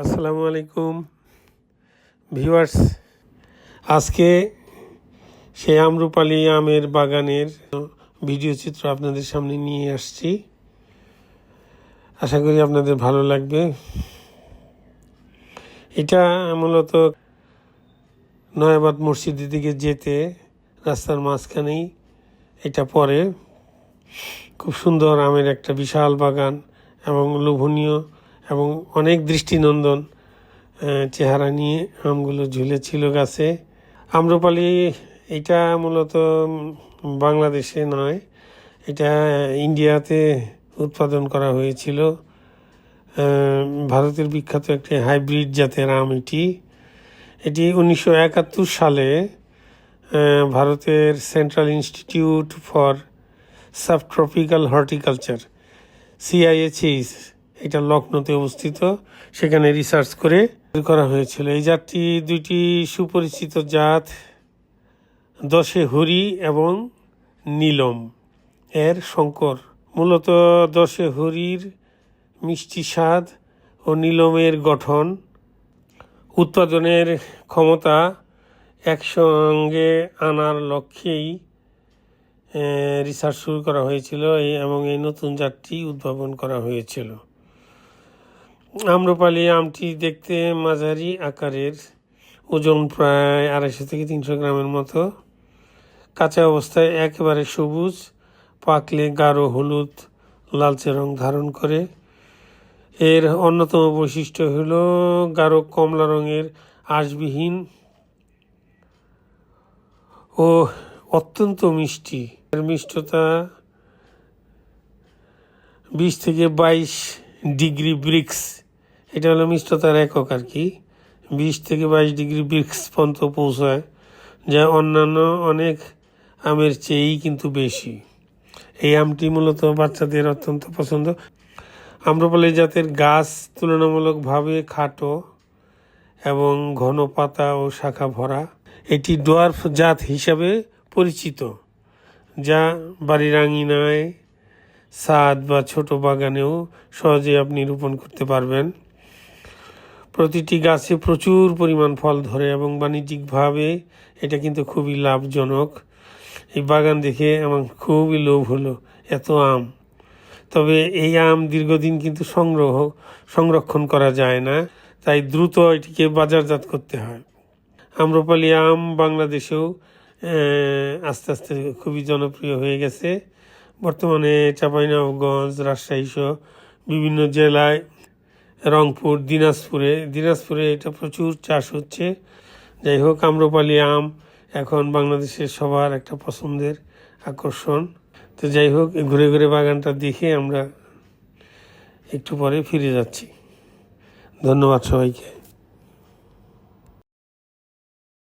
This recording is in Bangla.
আসসালামু আলাইকুম। ভিউয়ার্স, আজকে সেই আমরুপালি আমের বাগানের ভিডিও চিত্র আপনাদের সামনে নিয়ে আসছি। আশা করি আপনাদের ভালো লাগবে। এটা মূলত নয়াবাদ মসজিদের দিকে যেতে রাস্তার মাঝখানেই এটা পড়ে। খুব সুন্দর আমের একটা বিশাল বাগান এবং লোভনীয় এবং অনেক দৃষ্টিনন্দন চেহারা নিয়ে আমগুলো ঝুলেছিল গাছে। আম্রপালি এটা মূলত বাংলাদেশে নয়, এটা ইন্ডিয়াতে উৎপাদন করা হয়েছিল। ভারতের বিখ্যাত একটি হাইব্রিড জাতের আম এটি। এটি উনিশশো একাত্তর সালে ভারতের central institute for subtropical horticulture CIHS এটা লখনৌতে অবস্থিত। সেখানে রিসার্চ করে করা হয়েছিল। এই জাতটি দুইটি সুপরিচিত জাত, দশে হরি এবং নীলম। এর শঙ্কর মূলত দশে হরির মিষ্টি স্বাদ ও নীলমের গঠন। উৎপাদনের ক্ষমতা একসঙ্গে আনার লক্ষ্যেই রিসার্চ শুরু করা হয়েছিল। এবং এই নতুন জাতটি উদ্ভাবন করা হয়েছিল। আম্রপালি আমটি দেখতে মাঝারি আকারের, ওজন প্রায় আড়াইশো থেকে তিনশো গ্রামের মতো। কাঁচা অবস্থায় একেবারে সবুজ, পাকলে গাঢ় হলুদ, লালচে রং ধারণ করে। এর অন্যতম বৈশিষ্ট্য হল গাঢ় কমলা রঙের আঁশবিহীন ও অত্যন্ত মিষ্টি। এর মিষ্টতা বিশ থেকে বাইশ ডিগ্রি ব্রিক্স। এটা হলো মিষ্টতার একক আর কি। বিশ থেকে বাইশ ডিগ্রি ব্রিক্স পর্যন্ত পৌঁছায়, যা অন্যান্য অনেক আমের চেয়েই কিন্তু বেশি। এই আমটি মূলত বাচ্চাদের অত্যন্ত পছন্দ। আমরা আম্রপালি জাতের গাছ তুলনামূলকভাবে খাটো এবং ঘন পাতা ও শাখা ভরা। এটি ডোয়ার্ফ জাত হিসাবে পরিচিত, যা বাড়ির আঙিনায়, ছাদ বা ছোট বাগানেও সহজে আপনি রোপণ করতে পারবেন। প্রতিটি গাছে প্রচুর পরিমাণ ফল ধরে এবং বাণিজ্যিকভাবে এটা কিন্তু খুবই লাভজনক। এই বাগান দেখে আমার খুবই লোভ হলো, এত আম। তবে এই আম দীর্ঘদিন কিন্তু সংগ্রহ, সংরক্ষণ করা যায় না, তাই দ্রুত এটিকে বাজারজাত করতে হয়। আম্রপালি আম বাংলাদেশেও আস্তে আস্তে খুবই জনপ্রিয় হয়ে গেছে। বর্তমানে চাঁপাইনবাবগঞ্জ, রাজশাহী সহ বিভিন্ন জেলায় রংপুর, দিনাজপুরে। দিনাজপুরে এটা প্রচুর চাষ হচ্ছে। যাই হোক, আম্রপালি আম এখন বাংলাদেশের সবার একটা পছন্দের আকর্ষণ। তো যাই হোক, ঘুরে ঘুরে বাগানটা দেখে আমরা একটু পরে ফিরে যাচ্ছি। ধন্যবাদ সবাইকে।